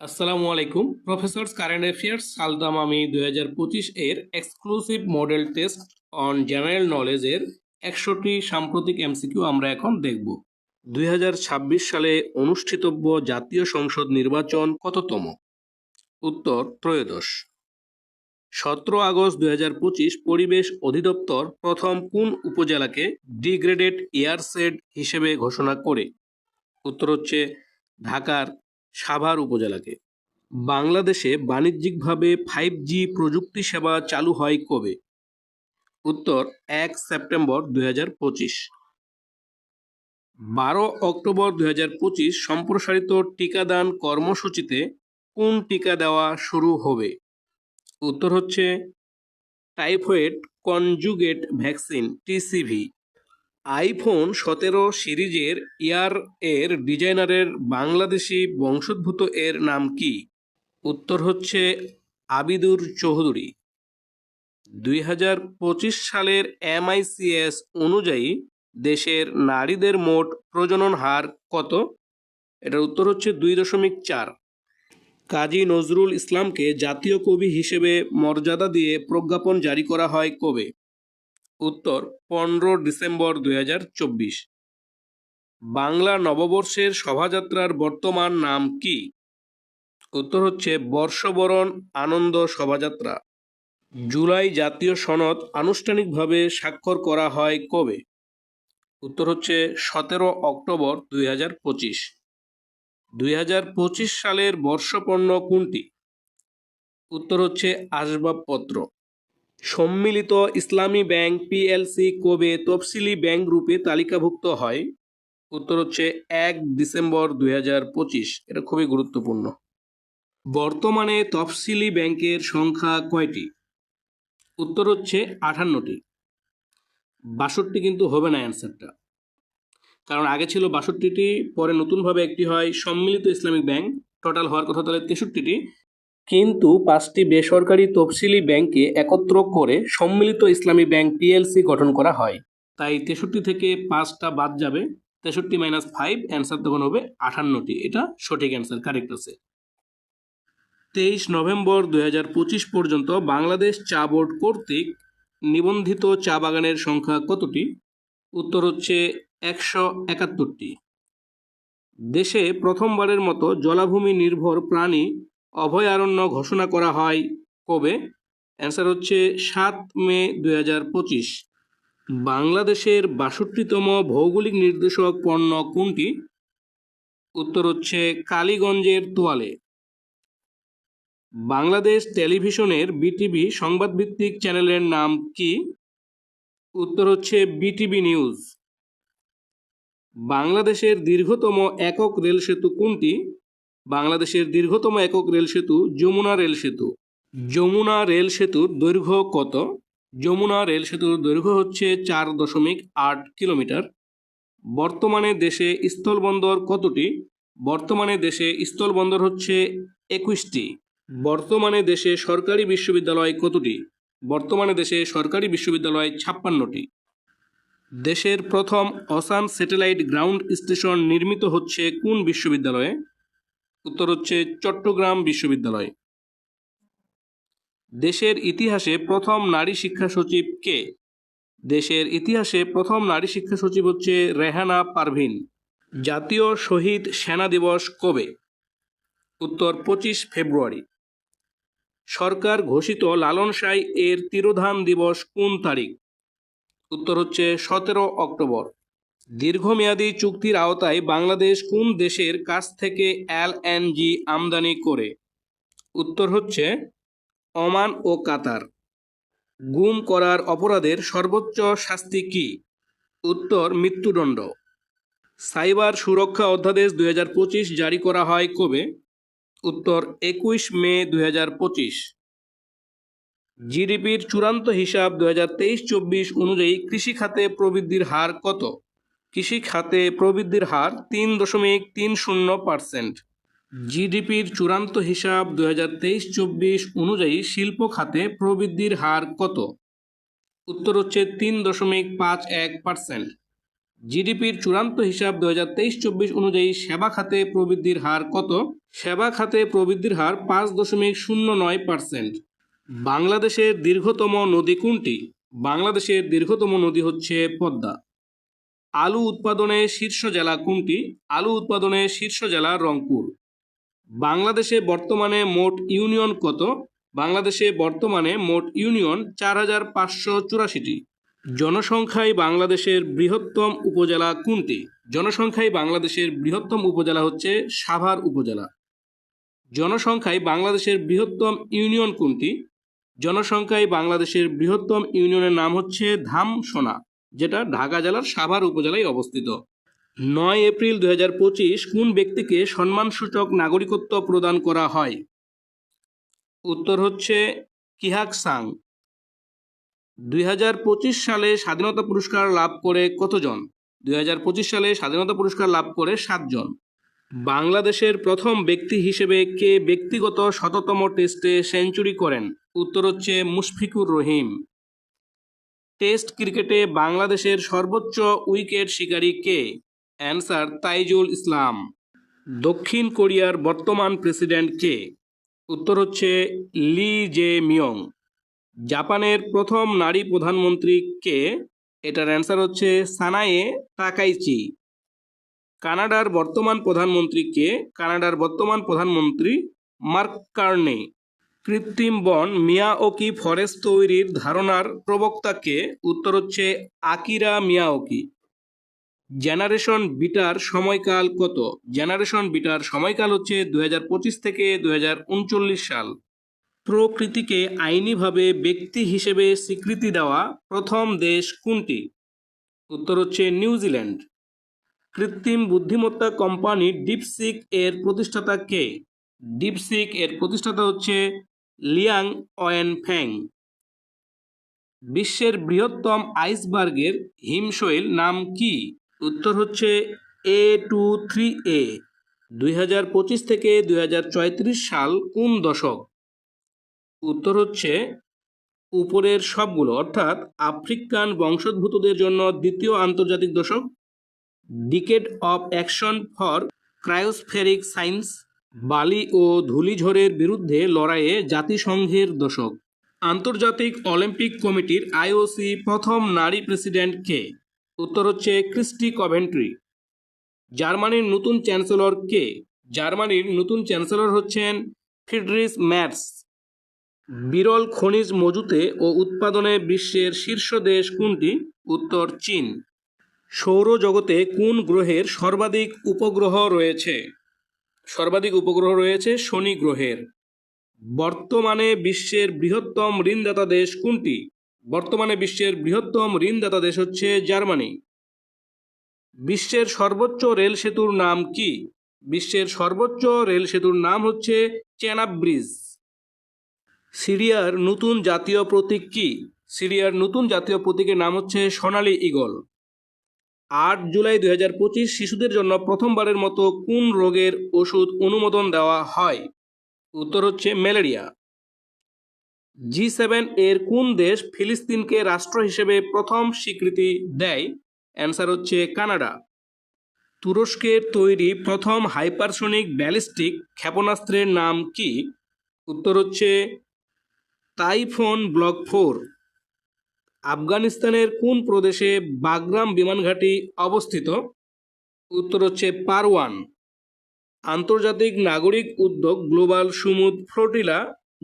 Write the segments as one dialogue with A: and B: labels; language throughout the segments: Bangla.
A: আসসালামু আলাইকুম। প্রফেসরস কারেন্ট অ্যাফেয়ার্স, সালদাম আমি দুই হাজার পঁচিশ এর exclusive model test on general নলেজের একশোটি সাম্প্রতিক এমসিকিউ আমরা এখন দেখব। দুই হাজার ছাব্বিশ সালে অনুষ্ঠিতব্য জাতীয় সংসদ নির্বাচন কততম? উত্তর, ত্রয়োদশ। সতেরো আগস্ট দুই হাজার পঁচিশ পরিবেশ অধিদপ্তর প্রথম কোন উপজেলাকে ডিগ্রেডেড এয়ারসেড হিসেবে ঘোষণা করে? উত্তর হচ্ছে ঢাকার সাভার উপজেলাকে। বাংলাদেশে বাণিজ্যিকভাবে ফাইভ জি প্রযুক্তি সেবা চালু হয় কবে? উত্তর, এক সেপ্টেম্বর দুই বারো অক্টোবর দুই হাজার পঁচিশ সম্প্রসারিত টিকাদান কর্মসূচিতে কোন টিকা দেওয়া শুরু হবে? উত্তর হচ্ছে, typhoid conjugate vaccine, TCV. IPhone সতেরো সিরিজের ইয়ার এর ডিজাইনারের বাংলাদেশি বংশোদ্ভূত এর নাম কি? উত্তর হচ্ছে আবিদুর চৌধুরী। দুই হাজার পঁচিশ সালের এমআইসিএস অনুযায়ী দেশের নারীদের মোট প্রজনন হার কত? এটার উত্তর হচ্ছে দুই দশমিক চার। কাজী নজরুল ইসলামকে জাতীয় কবি হিসেবে মর্যাদা দিয়ে প্রজ্ঞাপন জারি করা হয় কবে? উত্তর পনেরো ডিসেম্বর দুই হাজার চব্বিশ। বাংলা নববর্ষের শোভাযাত্রার বর্তমান নাম কি? উত্তর হচ্ছে বর্ষবরণ আনন্দ শোভাযাত্রা। জুলাই জাতীয় সনদ আনুষ্ঠানিকভাবে স্বাক্ষর করা হয় কবে? উত্তর হচ্ছে সতেরো অক্টোবর দুই হাজার পঁচিশ। দুই হাজার পঁচিশ সালের বর্ষপণ্য কোনটি? উত্তর হচ্ছে আসবাবপত্র। সম্মিলিত ইসলামী ব্যাংক পিএলসি কবে তফসিলি ব্যাংক রূপে তালিকাভুক্ত হয়? উত্তর হচ্ছে এক ডিসেম্বর দুই হাজার পঁচিশ। এটা খুবই গুরুত্বপূর্ণ। বর্তমানে তফসিলি ব্যাংকের সংখ্যা কয়টি? উত্তর হচ্ছে আঠান্নটি বাষট্টি কিন্তু হবে না অ্যান্সারটা। কারণ আগে ছিল বাষট্টিটি, পরে নতুনভাবে একটি হয় সম্মিলিত ইসলামিক ব্যাংক। টোটাল হওয়ার কথা তাহলে তেষট্টিটি। কিন্তু পাঁচটি বেসরকারি তফসিলি ব্যাংকে একত্র করে সম্মিলিত ইসলামী ব্যাংক পিএলসি গঠন করা হয়। তাই তেষট্টি থেকে পাঁচটা বাদ যাবে। তেষট্টি মাইনাস ফাইভ অ্যান্সার তখন হবে আঠান্নটি এটা সঠিক অ্যান্সার কারেক্ট আছে তেইশ নভেম্বর পঁচিশ পর্যন্ত বাংলাদেশ চা বোর্ড কর্তৃক নিবন্ধিত চা বাগানের সংখ্যা কতটি? উত্তর হচ্ছে একশো একাত্তরটি। দেশে প্রথমবারের মতো জলাভূমি নির্ভর প্রাণী অভয়ারণ্য ঘোষণা করা হয় কবে? অ্যান্সার হচ্ছে সাত মে দুই হাজার পঁচিশ। বাংলাদেশের বাষট্টিতম ভৌগোলিক নির্দেশক পণ্য কোনটি? উত্তর হচ্ছে কালীগঞ্জের তোয়ালে। বাংলাদেশ টেলিভিশনের বিটিভি সংবাদভিত্তিক চ্যানেলের নাম কি? উত্তর হচ্ছে বিটিভি নিউজ। বাংলাদেশের দীর্ঘতম একক রেল সেতু কোনটি? বাংলাদেশের দীর্ঘতম একক রেল সেতু যমুনা রেল সেতু। যমুনা রেল সেতুর দৈর্ঘ্য কত? যমুনা রেল সেতুর দৈর্ঘ্য হচ্ছে চার দশমিক আট কিলোমিটার। বর্তমানে দেশে স্থলবন্দর কতটি? বর্তমানে দেশে স্থলবন্দর হচ্ছে একুশটি। বর্তমানে দেশে সরকারি বিশ্ববিদ্যালয় কতটি? বর্তমানে দেশে সরকারি বিশ্ববিদ্যালয় ছাপ্পান্নটি। দেশের প্রথম অসান স্যাটেলাইট গ্রাউন্ড স্টেশন নির্মিত হচ্ছে কোন বিশ্ববিদ্যালয়ে? উত্তর হচ্ছে চট্টগ্রাম বিশ্ববিদ্যালয়। দেশের ইতিহাসে প্রথম নারী শিক্ষা সচিব কে? দেশের ইতিহাসে প্রথম নারী শিক্ষা সচিব হচ্ছে রেহানা পারভিন। জাতীয় শহীদ সেনা দিবস কবে? উত্তর পঁচিশ ফেব্রুয়ারি। সরকার ঘোষিত লালন সাই এর তিরোধান দিবস কোন তারিখ? উত্তর হচ্ছে সতেরো অক্টোবর। দীর্ঘমেয়াদী চুক্তির আওতায় বাংলাদেশ কোন দেশের কাছ থেকে এলএনজি আমদানি করে? উত্তর হচ্ছে, ওমান ও কাতার। গুম করার অপরাধের সর্বোচ্চ শাস্তি কি? উত্তর, মৃত্যুদণ্ড। সাইবার সুরক্ষা অধ্যাদেশ দুই হাজার পঁচিশ জারি করা হয় কবে? উত্তর, একুশ মে দু হাজার পঁচিশ। জিডিপির চূড়ান্ত হিসাব দু হাজার অনুযায়ী কৃষি খাতে প্রবৃদ্ধির হার কত? কৃষি খাতে প্রবৃদ্ধির হার তিন দশমিক তিন শূন্য পার্সেন্ট। জিডিপির চূড়ান্ত হিসাব দু হাজার তেইশ চব্বিশ অনুযায়ী শিল্প খাতে প্রবৃদ্ধির হার কত? উত্তর হচ্ছে তিন দশমিক পাঁচ এক পার্সেন্ট। জিডিপির চূড়ান্ত হিসাব দু হাজার তেইশ চব্বিশ অনুযায়ী সেবা খাতে প্রবৃদ্ধির হার কত? সেবা খাতে প্রবৃদ্ধির হার পাঁচ দশমিক শূন্য নয় পার্সেন্ট। বাংলাদেশের দীর্ঘতম নদী কোনটি? বাংলাদেশের দীর্ঘতম নদী হচ্ছে পদ্মা। আলু উৎপাদনে শীর্ষ জেলা কোনটি? আলু উৎপাদনে শীর্ষ জেলা রংপুর। বাংলাদেশে বর্তমানে মোট ইউনিয়ন কত? বাংলাদেশে বর্তমানে মোট ইউনিয়ন চার হাজার পাঁচশো চুরাশিটি। জনসংখ্যায় বাংলাদেশের বৃহত্তম উপজেলা কোনটি? জনসংখ্যায় বাংলাদেশের বৃহত্তম উপজেলা হচ্ছে সাভার উপজেলা। জনসংখ্যায় বাংলাদেশের বৃহত্তম ইউনিয়ন কোনটি? জনসংখ্যায় বাংলাদেশের বৃহত্তম ইউনিয়নের নাম হচ্ছে ধামসোনা। যেটা ঢাকা জেলার সাভার উপজেলায় অবস্থিত। নয় এপ্রিল দুই হাজার পঁচিশ কোন ব্যক্তিকে সম্মানসূচক নাগরিকত্ব প্রদান করা হয়? উত্তর হচ্ছে কিহাক সাং। দুই হাজার পঁচিশ সালে স্বাধীনতা পুরস্কার লাভ করে কতজন? দুই হাজার পঁচিশ সালে স্বাধীনতা পুরস্কার লাভ করে সাতজন। বাংলাদেশের প্রথম ব্যক্তি হিসেবে কে ব্যক্তিগত শততম টেস্টে সেঞ্চুরি করেন? উত্তর হচ্ছে মুশফিকুর রহিম। টেস্ট ক্রিকেটে বাংলাদেশের সর্বোচ্চ উইকেট শিকারী কে? অ্যান্সার তাইজুল ইসলাম। দক্ষিণ কোরিয়ার বর্তমান প্রেসিডেন্ট কে? উত্তর হচ্ছে লি জে মিয়ং। জাপানের প্রথম নারী প্রধানমন্ত্রী কে? এটার অ্যান্সার হচ্ছে সানায়ে তাকাইচি। কানাডার বর্তমান প্রধানমন্ত্রী কে? কানাডার বর্তমান প্রধানমন্ত্রী মার্ক কার্নে। কৃত্রিম বন মিয়াওকি ফরেস্ট তৈরির ধারণার প্রবক্তা কে উত্তর হচ্ছে আকিরা মিয়াওকি জেনারেশন বিটার সময়কাল কত? জেনারেশন বিটার সময়কাল হচ্ছে দু হাজার পঁচিশ থেকে দু হাজার উনচল্লিশ সাল। প্রকৃতিকে আইনিভাবে ব্যক্তি হিসেবে স্বীকৃতি দেওয়া প্রথম দেশ কোনটি? উত্তর হচ্ছে নিউজিল্যান্ড কৃত্রিম বুদ্ধিমত্তা কোম্পানি ডিপসিক এর প্রতিষ্ঠাতা কে? ডিপসিক এর প্রতিষ্ঠাতা হচ্ছে লিয়াং ফ্যাং বিশ্বের বৃহত্তম আইসবার্গের হিমশৈল নাম কি? উত্তর হচ্ছে এ টু থ্রি এ, দুই হাজার পঁচিশ থেকে দুই হাজার চৌত্রিশ সাল কোন দশক? উত্তর হচ্ছে উপরের সবগুলো, অর্থাৎ আফ্রিকান বংশোদ্ভূতদের জন্য দ্বিতীয় আন্তর্জাতিক দশক। Decade of action for cryospheric science বালি ও ধূলিঝড়ের বিরুদ্ধে লড়াইয়ে জাতিসংঘের দশক আন্তর্জাতিক অলিম্পিক কমিটির আইওসি প্রথম নারী প্রেসিডেন্ট কে? উত্তর হচ্ছে ক্রিস্টি কভেন্ট্রি। জার্মানির নতুন চ্যান্সেলর কে? জার্মানির নতুন চ্যান্সেলর হচ্ছেন ফিডরিস ম্যাটস বিরল খনিজ মজুতে ও উৎপাদনে বিশ্বের শীর্ষ দেশ কোনটি? উত্তর চীন। সৌরজগতে কোন গ্রহের সর্বাধিক উপগ্রহ রয়েছে? সর্বাধিক উপগ্রহ রয়েছে শনি গ্রহের। বর্তমানে বিশ্বের বৃহত্তম ঋণদাতা দেশ কোনটি? বর্তমানে বিশ্বের বৃহত্তম ঋণদাতা দেশ হচ্ছে জার্মানি। বিশ্বের সর্বোচ্চ রেল সেতুর নাম কি? বিশ্বের সর্বোচ্চ রেল সেতুর নাম হচ্ছে চেনাব ব্রিজ সিরিয়ার নতুন জাতীয় প্রতীক কি? সিরিয়ার নতুন জাতীয় প্রতীকের নাম হচ্ছে সোনালী ঈগল। আট জুলাই দুই হাজার পঁচিশ শিশুদের জন্য প্রথমবারের মতো কোন রোগের ওষুধ অনুমোদন দেওয়া হয়? উত্তর হচ্ছে ম্যালেরিয়া। জি সেভেন এর কোন দেশ ফিলিস্তিনকে রাষ্ট্র হিসেবে প্রথম স্বীকৃতি দেয়? অ্যান্সার হচ্ছে কানাডা। তুরস্কের তৈরি প্রথম হাইপারসোনিক ব্যালিস্টিক ক্ষেপণাস্ত্রের নাম কি? উত্তর হচ্ছে টাইফোন ব্লক ফোর। আফগানিস্তানের কোন প্রদেশে বাগরাম বিমানঘাটি অবস্থিত? উত্তর হচ্ছে পারওয়ান। আন্তর্জাতিক নাগরিক উদ্যোগ গ্লোবাল সুমুদ ফ্লোটিলা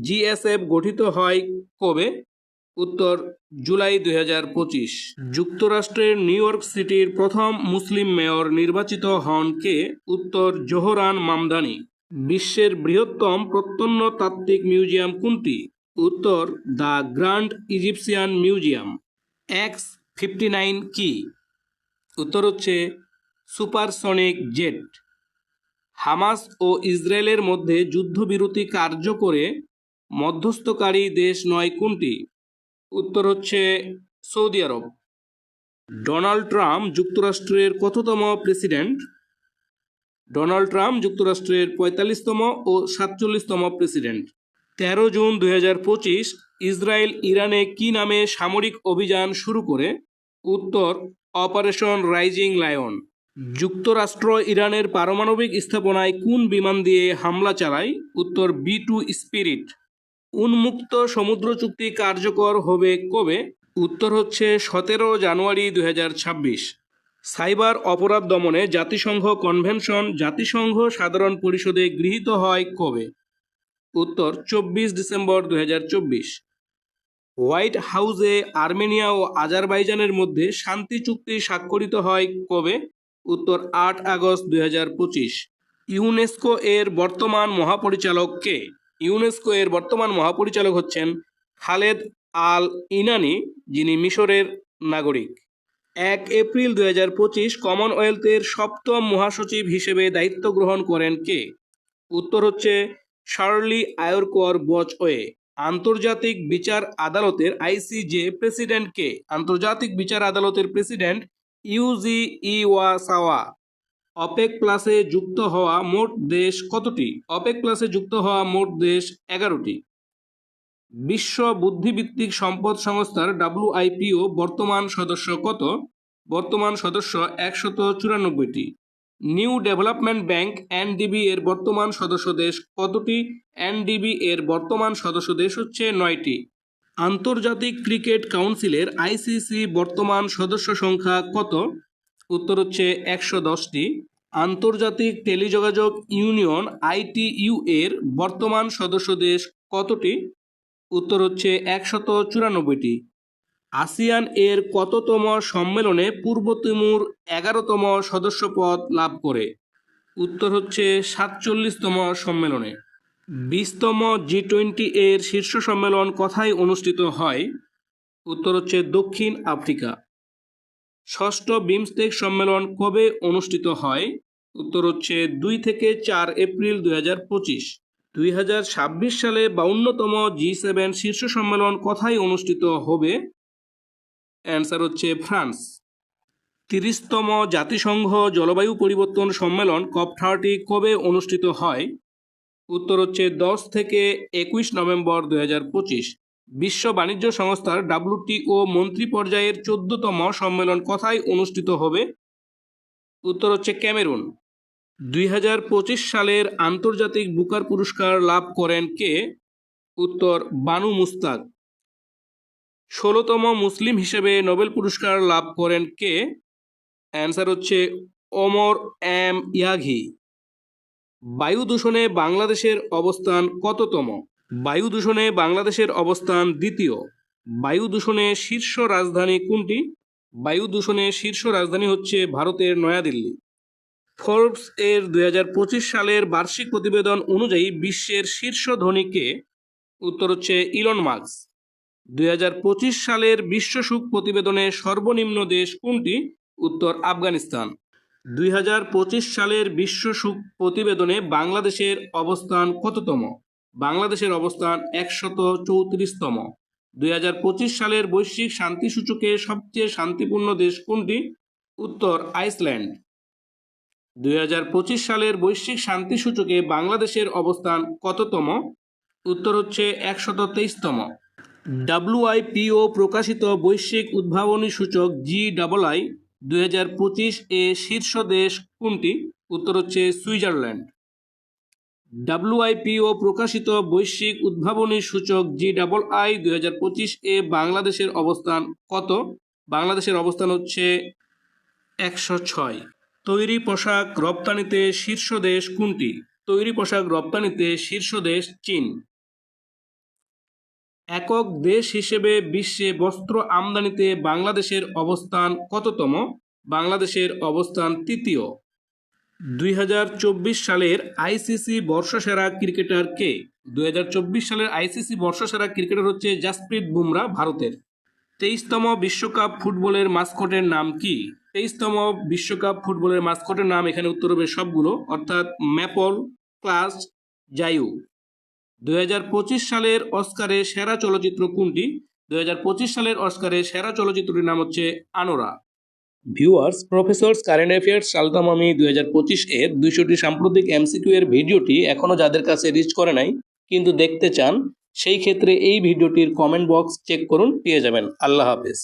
A: জিএসএফ গঠিত হয় কবে? উত্তর জুলাই দুই হাজার পঁচিশ। যুক্তরাষ্ট্রের নিউ ইয়র্ক সিটির প্রথম মুসলিম মেয়র নির্বাচিত হন কে? উত্তর জোহরান মামদানি। বিশ্বের বৃহত্তম প্রত্নতাত্ত্বিক মিউজিয়াম কোনটি? উত্তর, the grand Egyptian museum. X fifty nine কি? উত্তর হচ্ছে, সুপারসনিক জেট। হামাস ও ইসরায়েলের মধ্যে যুদ্ধবিরতি কার্য করে মধ্যস্থকারী দেশ নয় কোনটি? উত্তর হচ্ছে, সৌদি আরব। ডোনাল্ড ট্রাম্প যুক্তরাষ্ট্রের কততম প্রেসিডেন্ট? ডোনাল্ড ট্রাম্প যুক্তরাষ্ট্রের পঁয়তাল্লিশতম ও সাতচল্লিশতম প্রেসিডেন্ট। তেরো জুন দুই হাজার পঁচিশ ইসরায়েল ইরানে কি নামে সামরিক অভিযান শুরু করে? উত্তর, অপারেশন রাইজিং লায়ন। যুক্তরাষ্ট্র ইরানের পারমাণবিক স্থাপনায় কোন বিমান দিয়ে হামলা চালায়? উত্তর, বি টু স্পিরিট। উন্মুক্ত সমুদ্র চুক্তি কার্যকর হবে কবে? উত্তর হচ্ছে সতেরো জানুয়ারি দু হাজার ছাব্বিশ। সাইবার অপরাধ দমনে জাতিসংঘ কনভেনশন জাতিসংঘ সাধারণ পরিষদে গৃহীত হয় কবে? উত্তর, চব্বিশ ডিসেম্বর দুই হাজার চব্বিশ। হোয়াইট হাউসে আর্মেনিয়া ও আজারবাইজানের মধ্যে শান্তি চুক্তি স্বাক্ষরিত হয় কবে? উত্তর, আট আগস্ট দু হাজার পঁচিশ। ইউনেস্কো এর বর্তমান মহাপরিচালক কে? ইউনেস্কো এর বর্তমান মহাপরিচালক হচ্ছেন খালেদ আল ইনানি, যিনি মিশরের নাগরিক। এক এপ্রিল দুই কমনওয়েলথের সপ্তম মহাসচিব হিসেবে দায়িত্ব গ্রহণ করেন কে? উত্তর হচ্ছে শার্লি আয়রকোয়ার বচওয়ে আন্তর্জাতিক বিচার আদালতের আইসিজে প্রেসিডেন্ট কে আন্তর্জাতিক বিচার আদালতের প্রেসিডেন্ট ইউজি ইওয়াসাওয়া অপেক প্লাসে যুক্ত হওয়া মোট দেশ কতটি? অপেক প্লাসে যুক্ত হওয়া মোট দেশ এগারোটি। বিশ্ব বুদ্ধিভিত্তিক সম্পদ সংস্থার ডাব্লিউআইপিও বর্তমান সদস্য কত? বর্তমান সদস্য একশত চুরানব্বইটি। নিউ ডেভেলপমেন্ট ব্যাংক এনডিবি এর বর্তমান সদস্য দেশ কতটি? এনডিবি এর বর্তমান সদস্য দেশ হচ্ছে নয়টি। আন্তর্জাতিক ক্রিকেট কাউন্সিলের আইসিসি বর্তমান সদস্য সংখ্যা কত? উত্তর হচ্ছে একশো দশটি। আন্তর্জাতিক টেলিযোগাযোগ ইউনিয়ন আইটিইউ এর বর্তমান সদস্য দেশ কতটি? উত্তর হচ্ছে একশত চুরানব্বইটি। আসিয়ান এর কততম সম্মেলনে পূর্ব তিমুর এগারোতম সদস্যপদ লাভ করে? উত্তর হচ্ছে সাতচল্লিশতম সম্মেলনে। বিশতম জি টোয়েন্টি এর শীর্ষ সম্মেলন কোথায় অনুষ্ঠিত হয়? উত্তর হচ্ছে দক্ষিণ আফ্রিকা। ষষ্ঠ বিমস্টেক সম্মেলন কবে অনুষ্ঠিত হয়? উত্তর হচ্ছে দুই থেকে চার এপ্রিল দুই হাজার পঁচিশ। দুই হাজার ছাব্বিশ সালে বাউন্নতম জি সেভেন শীর্ষ সম্মেলন কোথায় অনুষ্ঠিত হবে? অ্যান্সার হচ্ছে ফ্রান্স। তিরিশতম জাতিসংঘ জলবায়ু পরিবর্তন সম্মেলন কপ থার্টি কবে অনুষ্ঠিত হয়? উত্তর হচ্ছে দশ থেকে একুশ নভেম্বর পঁচিশ। বিশ্ব বাণিজ্য সংস্থার ডাব্লিউটিও মন্ত্রী পর্যায়ের চোদ্দতম সম্মেলন কোথায় অনুষ্ঠিত হবে? উত্তর হচ্ছে ক্যামেরুন। দুই হাজার পঁচিশ সালের আন্তর্জাতিক বুকার পুরস্কার লাভ করেন কে? উত্তর বানু মুস্তাক ষোলোতম মুসলিম হিসেবে নোবেল পুরস্কার লাভ করেন কে? অ্যান্সার হচ্ছে ওমর এম ইয়াঘি বায়ু দূষণে বাংলাদেশের অবস্থান কততম? বায়ু দূষণে বাংলাদেশের অবস্থান দ্বিতীয়। বায়ু দূষণে শীর্ষ রাজধানী কোনটি? বায়ু দূষণে শীর্ষ রাজধানী হচ্ছে ভারতের নয়াদিল্লি। ফোর্বস এর দুই হাজার পঁচিশ সালের বার্ষিক প্রতিবেদন অনুযায়ী বিশ্বের শীর্ষ ধনীকে উত্তর হচ্ছে ইলন মার্কস দুই হাজার পঁচিশ সালের বিশ্ব সুখ প্রতিবেদনে সর্বনিম্ন দেশ কোনটি? উত্তর আফগানিস্তান। দুই হাজার পঁচিশ সালের বিশ্ব সুখ প্রতিবেদনে বাংলাদেশের অবস্থান কততম? বাংলাদেশের অবস্থান একশত চৌত্রিশতম। দুই হাজার পঁচিশ সালের বৈশ্বিক শান্তি সূচকে সবচেয়ে শান্তিপূর্ণ দেশ কোনটি? উত্তর আইসল্যান্ড। দুই হাজার পঁচিশ সালের বৈশ্বিক শান্তি সূচকে বাংলাদেশের অবস্থান কততম? উত্তর হচ্ছে একশত তেইশতম। ডাব্লুআইপিও প্রকাশিত বৈশ্বিক উদ্ভাবনী সূচক জি ডাবল আই দুই হাজার পঁচিশ এ শীর্ষ দেশ কোনটি? উত্তর হচ্ছে সুইজারল্যান্ড। ডাব্লুআইপিও প্রকাশিত বৈশ্বিক উদ্ভাবনী সূচক জি ডাবল আই দুই হাজার পঁচিশ এ বাংলাদেশের অবস্থান কত? বাংলাদেশের অবস্থান হচ্ছে একশো ছয়। তৈরি পোশাক রপ্তানিতে শীর্ষ দেশ কোনটি? তৈরি পোশাক রপ্তানিতে শীর্ষ দেশ চীন। একক দেশ হিসেবে বিশ্বে বস্ত্র আমদানিতে বাংলাদেশের অবস্থান কততম? বাংলাদেশের অবস্থান তৃতীয়। দুই হাজার চব্বিশ সালের আইসিসি বর্ষসেরা ক্রিকেটার কে? দুই হাজার চব্বিশ সালের আইসিসি বর্ষসেরা ক্রিকেটার হচ্ছে জাসপ্রীত বুমরা, ভারতের। তেইশতম বিশ্বকাপ ফুটবলের মাস্কটের নাম কি? তেইশতম বিশ্বকাপ ফুটবলের মাস্কটের নাম এখানে উত্তর হবে সবগুলো, অর্থাৎ ম্যাপল ক্লাস জায়ু দুই হাজার পঁচিশ সালের অস্কারে সেরা চলচ্চিত্র কোনটি? দুই হাজার পঁচিশ সালের অস্কারে সেরা চলচ্চিত্রটির নাম হচ্ছে Anora. Viewers professors current affairs সালতামামি দুই হাজার পঁচিশ এর দুইশোটি সাম্প্রতিক এমসিকিউ এর ভিডিওটি এখনও যাদের কাছে রিচ করে নাই, কিন্তু দেখতে চান, সেই ক্ষেত্রে এই ভিডিওটির কমেন্ট বক্স চেক করুন, পেয়ে যাবেন। আল্লাহ হাফেজ।